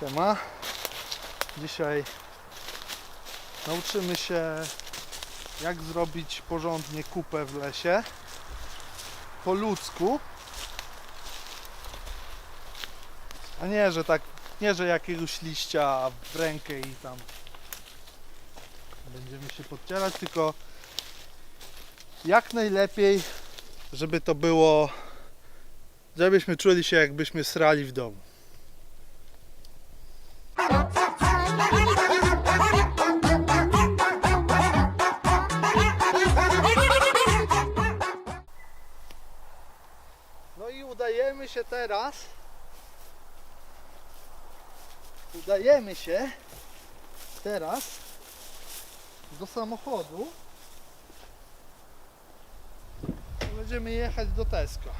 Siema. Dzisiaj nauczymy się jak zrobić porządnie kupę w lesie po ludzku. A nie, że tak, nie, że jakiegoś liścia w rękę i tam będziemy się podcierać, tylko jak najlepiej, żeby to było, żebyśmy czuli się jakbyśmy srali w domu. No i udajemy się teraz. Udajemy się teraz do samochodu. Będziemy jechać do Tesco.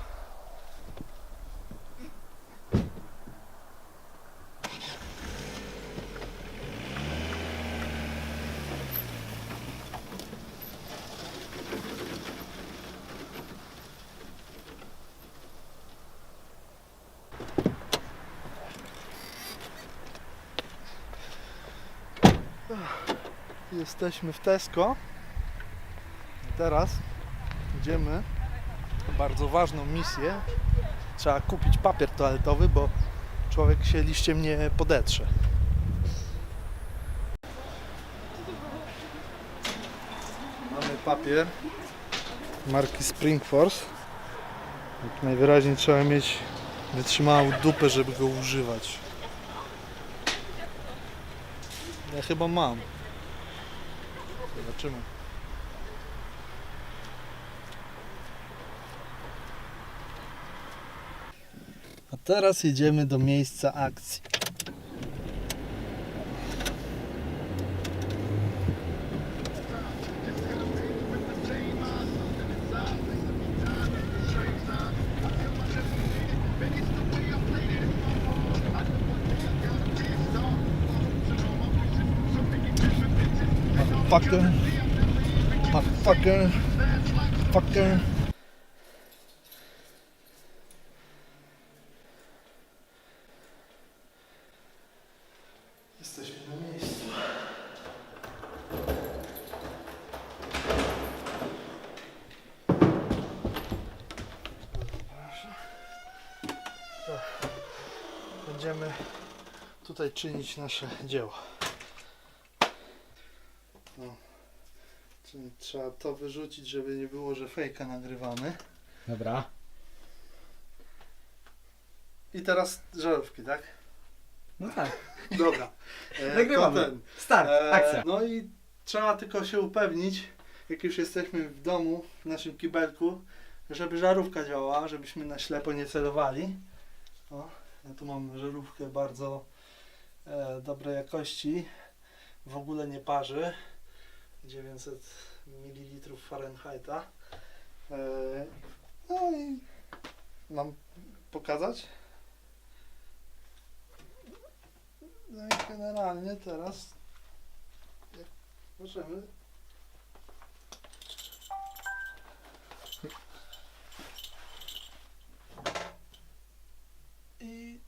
Jesteśmy w Tesco. Teraz idziemy bardzo ważną misję. Trzeba kupić papier toaletowy, bo człowiek się liściem nie podetrze. Mamy papier marki Springforce. Jak najwyraźniej trzeba mieć wytrzymałą dupę, żeby go używać. Ja chyba mam. Zobaczymy. A teraz jedziemy do miejsca akcji. Motherfucker. Motherfucker. Fucker. Jesteśmy na miejscu. Będziemy tutaj czynić nasze dzieło. No. Czyli trzeba to wyrzucić, żeby nie było, że fejka nagrywamy. Dobra. I teraz żarówki, tak? No tak. Dobra. E, Nagrywamy. to ten. Start, E, akcja. No i trzeba tylko się upewnić, jak już jesteśmy w domu, w naszym kibelku, żeby żarówka działała, żebyśmy na ślepo nie celowali. O, ja tu mam żarówkę bardzo e, dobrej jakości. W ogóle nie parzy. 900 ml Fahrenheita. E, no i mam pokazać? No i generalnie teraz możemy i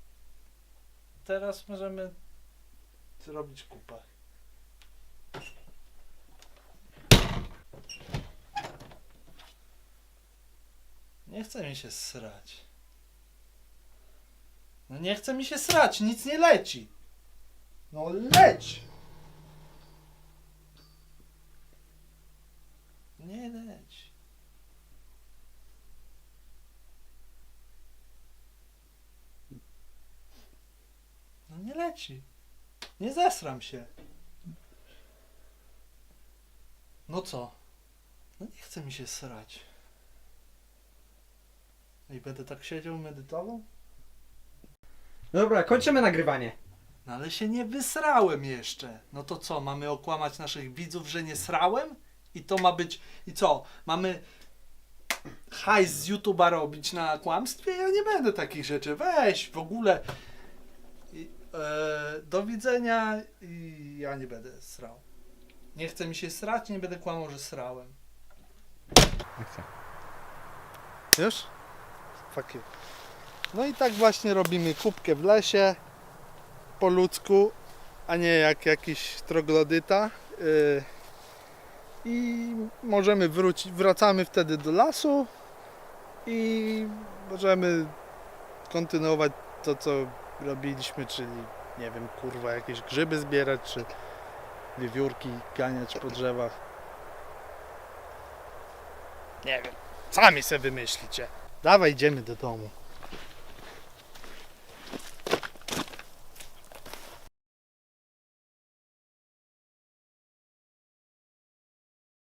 teraz możemy zrobić kupę. Nie chce mi się srać. No nie chce mi się srać, nic nie leci. No leć! Nie leć. No nie leci. Nie zesram się. No co? No nie chce mi się srać. I będę tak siedział, medytował? Dobra, kończymy nagrywanie. No ale się nie wysrałem jeszcze. No to co, mamy okłamać naszych widzów, że nie srałem? I to ma być. I co? Mamy hajs z YouTube'a robić na kłamstwie? Ja nie będę takich rzeczy. Weź w ogóle. I, e, do widzenia i ja nie będę srał. Nie chce mi się srać, nie będę kłamał, że srałem. Już? You. No i tak właśnie robimy kubkę w lesie. po ludzku, a nie jak jakiś troglodyta. Yy, I możemy wrócić, wracamy wtedy do lasu i możemy kontynuować to, co robiliśmy, czyli nie wiem, kurwa, jakieś grzyby zbierać, czy wiewiórki ganiać po drzewach. Nie wiem, sami sobie wymyślicie. Dawaj, idziemy do domu.